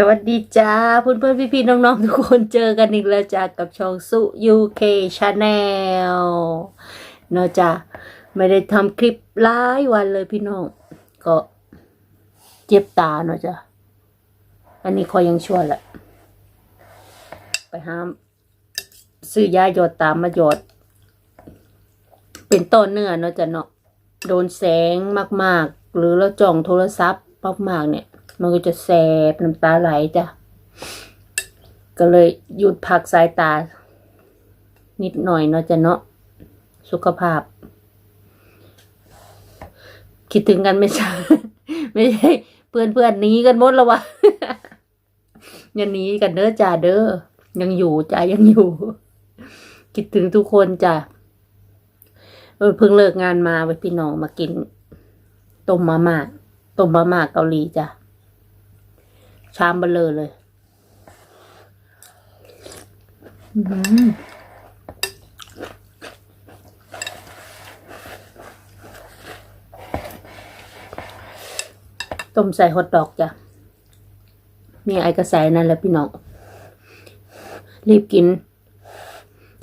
สวัสดีจ้าเพื่อนเพื่อนพี่พี่ๆน้องๆ ทุกคนเจอกันอีกแล้วจ้ากับช่องสุ UK Channel เนาะจ้าไม่ได้ทำคลิปหลายวันเลยพี่น้อง ก็เจ็บตาเนาะจ้าอันนี้คอยยังชั่วแหละ ไปห้ามซื้อยาหยดตามมาหยดเป็นต้นเนื้อเนาะจ้ะเนาะโดนแสงมากๆ หรือเราจ้องโทรศัพท์มากๆเนี่ย มันก็จะแสบน้ำตาไหลจ้ะ ก็เลยหยุดพักสายตา นิดหน่อยเนาะจ้ะเนาะสุขภาพ คิดถึงกันไม่ใช่ ไม่ใช่ เพื่อนเพื่อนหนีกันหมดแล้ววะอย่าหนีกันเด้อจ้าเด้อยังอยู่จ้ายังอยู่ คิดถึงทุกคนจ้ะเพิ่งเลิกงานมาไปพี่น้องมากินต้มมาม่าต้มมาม่าเกาหลีจ้ะ ชามเบลอเลยต้มใส่ฮอทดอกจ้ะ มีไอ้กระแสนั่นแหละพี่น้อง รีบกิน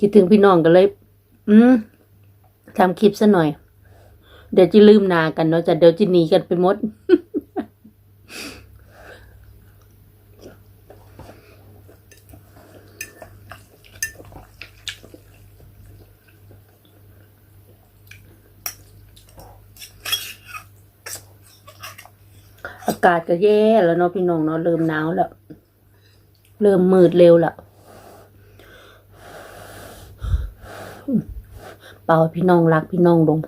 คิดถึงพี่น้องกันเลย อืมทำคลิปซะหน่อย เดี๋ยวจะลืมนากันเนาะจะเดี๋ยวจะหนีกันไปหมด อากาศก็แย่แล้วเนาะพี่น้องเนาะเริ่มหนาวแล้ว เริ่มมืดเร็วล้วเป่าพี่น้องรักพี่น้องลง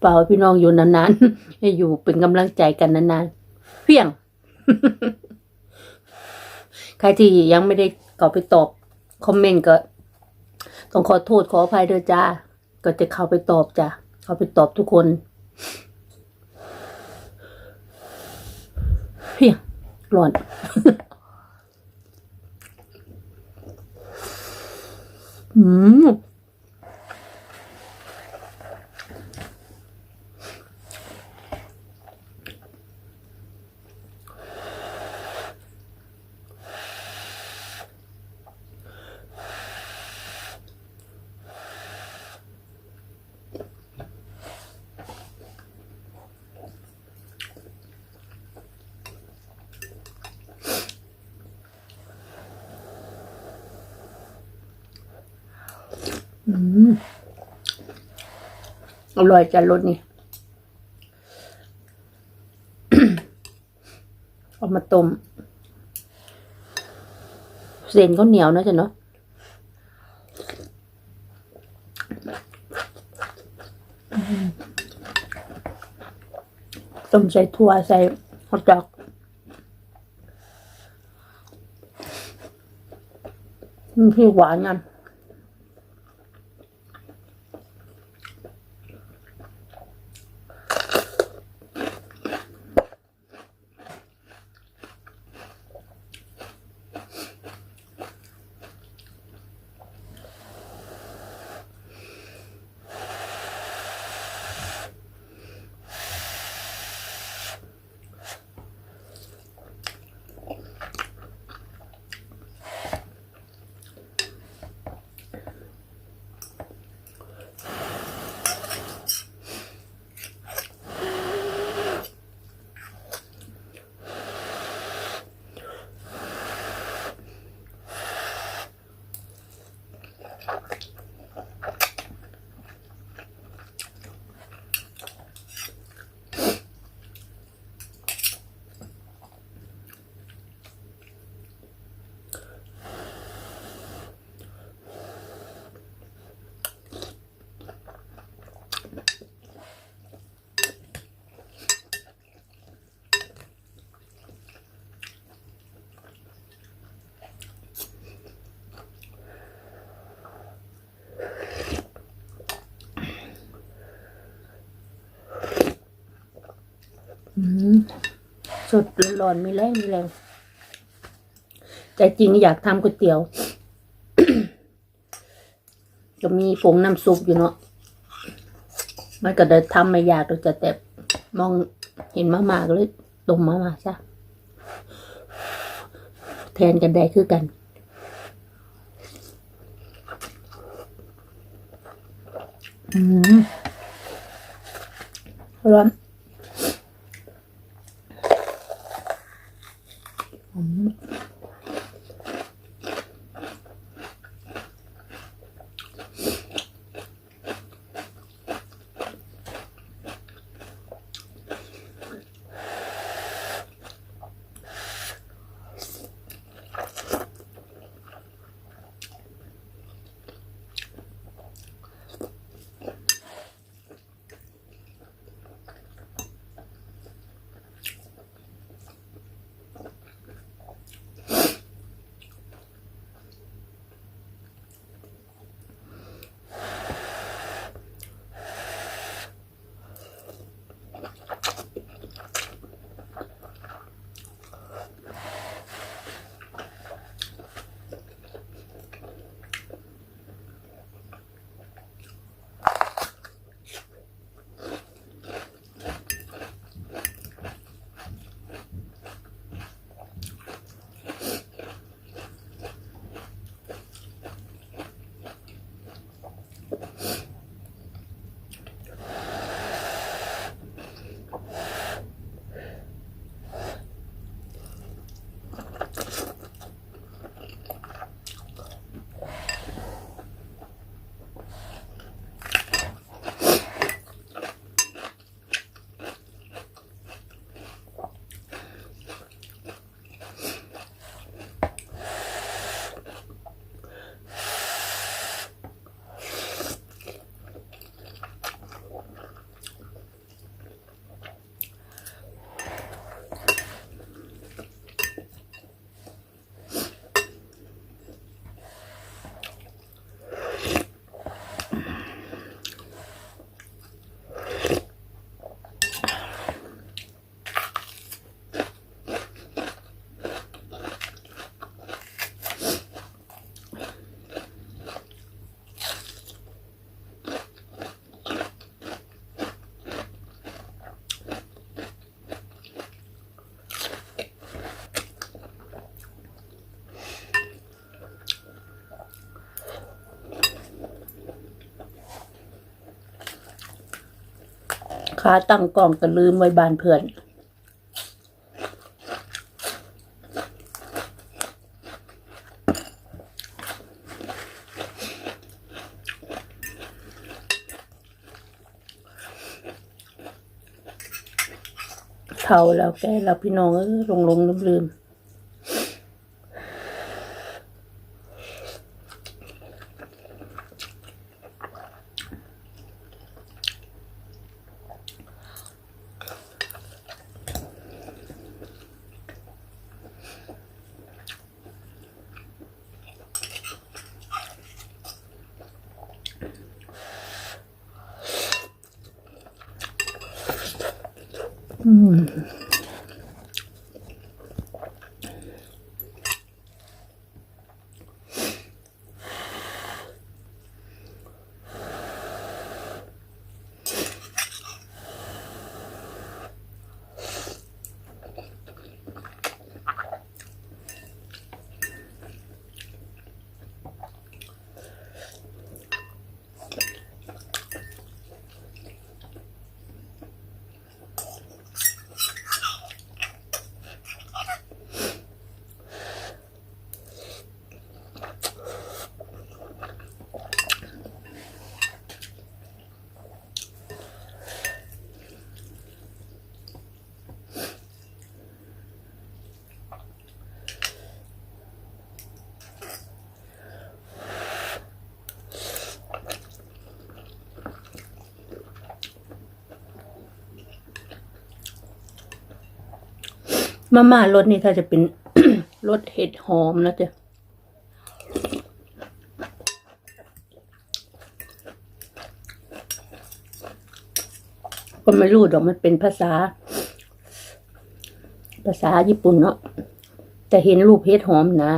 เป่าพี่น้องอยู่นานๆให้อยู่เป็นกำลังใจกันนานๆเพียง ใครที่ยังไม่ได้เข้าไปตอบคอมเมนต์ก็ต้องขอโทษขออภัยเด้วยจ้าก็จะเข้าไปตอบจ้ะเข้าไปตอบทุกคน เพียงร้อน อืม อืมอร่อยจัดรสนี่ เอามาต้มเส้นก็เหนียวนะจ๊ะเนาะอืมต้มใส่ถั่วใส่ฮอทดอกมันพี่หวานกัน สดร้อนมีแรงมีแรงแต่จริงอยากทำก๋วยเตี๋ยว ก็มีผงน้ำซุปอยู่เนาะมันก็เดินทำไม่ยากเราจะแต่มองเห็นมามาก็เลยต้มมามาจ้ะแทนกันได้คือกัน อืมร้อน ขาตั้งกล่องก็ลืมไว้บ้านเพื่อน เท่าแล้วแกแล้วพี่น้องเออลงลงลืมลืม อื มาม่ารสนี่ถ้าจะเป็นรสเห็ดหอมนะจ๊ะก็ไม่รู้ดอกมันเป็นภาษา ภาษาญี่ปุ่นเนาะแต่เห็นรูปเห็ดหอมนะ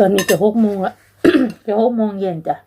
ตอนนี้จะหกโมงละ จะหก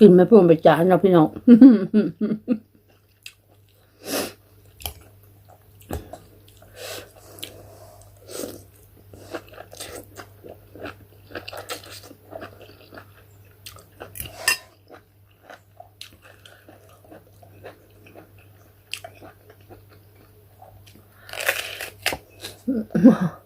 กินไม่พูดไปจานนะพี่น้องอ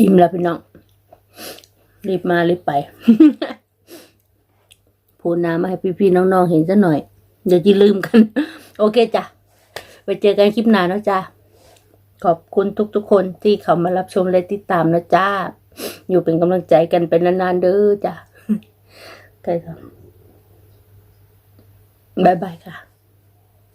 อิ่มแล้วพี่น้อง รีบมารีบไปพูน้ำมาให้พี่ๆน้องๆเห็นซะหน่อยเดี๋ยวจะลืมกัน โอเคจ้ะไปเจอกันคลิปหน้าแล้วจ้าขอบคุณทุกๆคนที่เข้ามารับชมและติดตามนะจ้า อยู่เป็นกำลังใจกันเป็นนานๆเด้อจ้ะใครับบายบายค่ะ